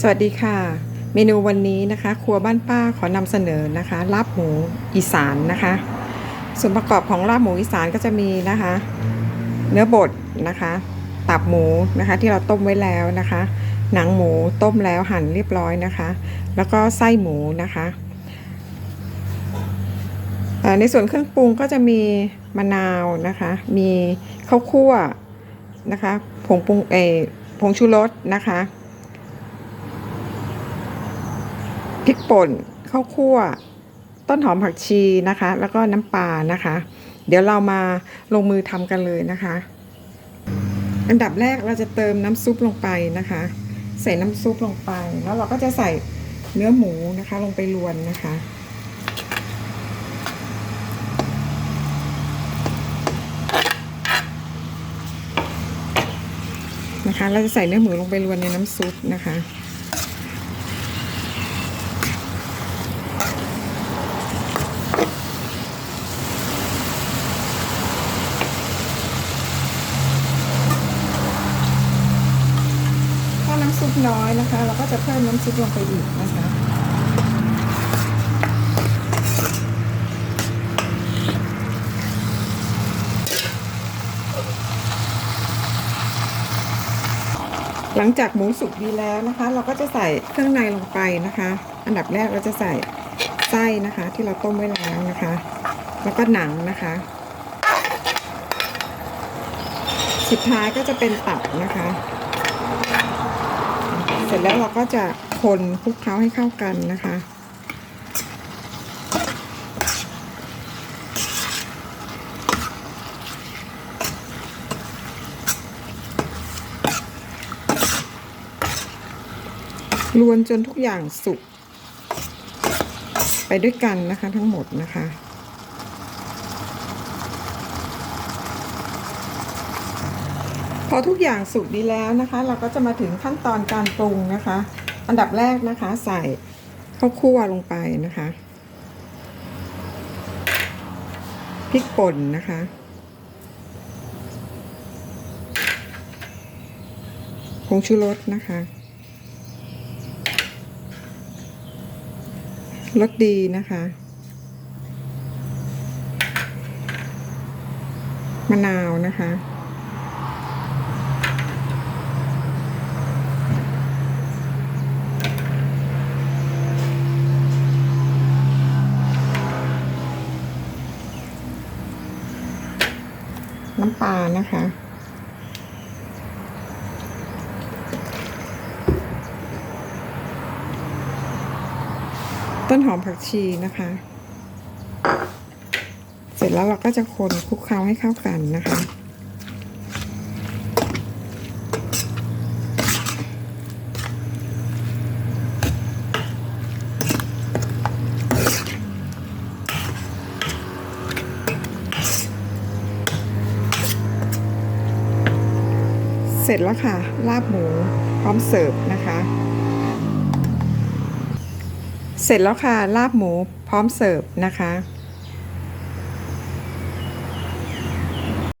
สวัสดีค่ะ เมนูวันนี้นะคะ ครัวบ้านป้าขอนำเสนอนะคะลาบหมูอีสานนะคะ ส่วนประกอบของลาบหมูอีสานก็จะมีนะคะ เนื้อบดนะคะ ตับหมูนะคะที่เราต้มไว้แล้วนะคะ หนังหมูต้มแล้วหั่นเรียบร้อยนะคะ แล้วก็ไส้หมูนะคะในส่วนเครื่องปรุงก็จะมีมะนาวนะคะ มีข้าวคั่วนะคะ ผงปรุงเออผงชูรสนะคะ พริกป่นข้าวคั่ว ต้นหอมผักชีนะคะ แล้วก็น้ำปลานะคะ เดี๋ยวเรามาลงมือทำกันเลยนะคะ อันดับแรกเราจะเติมน้ำซุปลงไปนะคะ ใส่น้ำซุปลงไป แล้วเราก็จะใส่เนื้อหมูนะคะ ลงไปรวนนะคะนะคะ เราจะใส่เนื้อหมูลงไปรวนในน้ำซุปนะคะ ถ้าน้อยนะคะ เราก็จะเพิ่มน้ำซุปลงไปอีกนะคะหลังจากหมูสุกดีแล้วนะคะ เราก็จะใส่เครื่องในลงไปนะคะ อันดับแรกเราจะใส่ไส้นะคะ ที่เราต้มไว้แล้วนะคะ แล้วก็หนังนะคะ สุดท้ายก็จะเป็นตับนะคะ ร็จแล้วเราก็จะคนคลุกเคล้าให้เข้ากันนะคะ รวนจนทุกอย่างสุกไปด้วยกันนะคะทั้งหมดนะคะ อทุกอย่างสุกดีแล้วนะคะ เราก็จะมาถึงขั้นตอนการปรุงนะคะ อันดับแรกนะคะ ใส่ข้าวคั่วลงไปนะคะพริกป่นนะคะผงชูรสนะคะรสดีนะคะมะนาวนะคะ น้ำปลานะคะ ต้นหอมผักชีนะคะ เสร็จแล้วเราก็จะคนคลุกเคล้าให้เข้ากันนะคะ เสร็จแล้วค่ะ ลาบหมูพร้อมเสิร์ฟนะคะ เสร็จแล้วค่ะ ลาบหมูพร้อมเสิร์ฟนะคะ